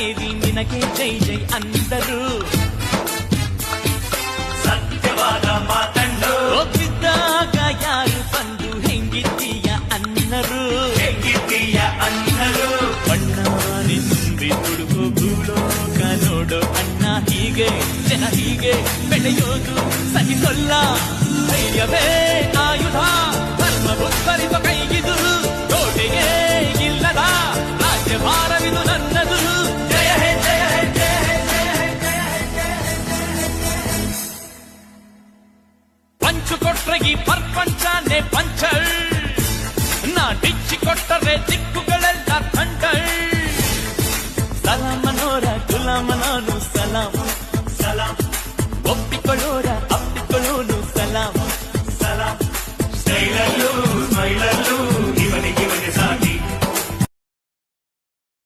ನಿನಗೆ ಜೈ ಜೈ ಅಂದರು ಸತ್ಯವಾದ ಮಾತಂಡು ಹೋಗಿದ್ದಾಗ ಯಾರು ಬಂದು ಹೆಂಗಿದ್ದೀಯ ಅನ್ನರು ಹೆಂಗಿದ್ದೀಯ ಅನ್ನಲು ಬಣ್ಣ ನಿಂಬಿ ತುಡುಕು ಭೂಲೋಕ ನೋಡು ಅಣ್ಣ ಹೀಗೆ ಜನ ಹೀಗೆ ಬೆಳೆಯೋದು ಸಹಿಸೊಲ್ಲ ಧೈರ್ಯವೇ ಆಯುಧ ಪ್ರಪಂಚನೇ ಪಂಚಳ್ ನಾ ಡಿಚ್ಚಿ ಕೊಟ್ಟರೆ ದಿಕ್ಕುಗಳೆಲ್ಲ ಥಂಡಳ್ ಸಲಾಮನೋರ ಗುಲಾಮನಾನು ಸಲಾಂ ಸಲಾಂ ಒಪ್ಪಿಕೊಳ್ಳೋರ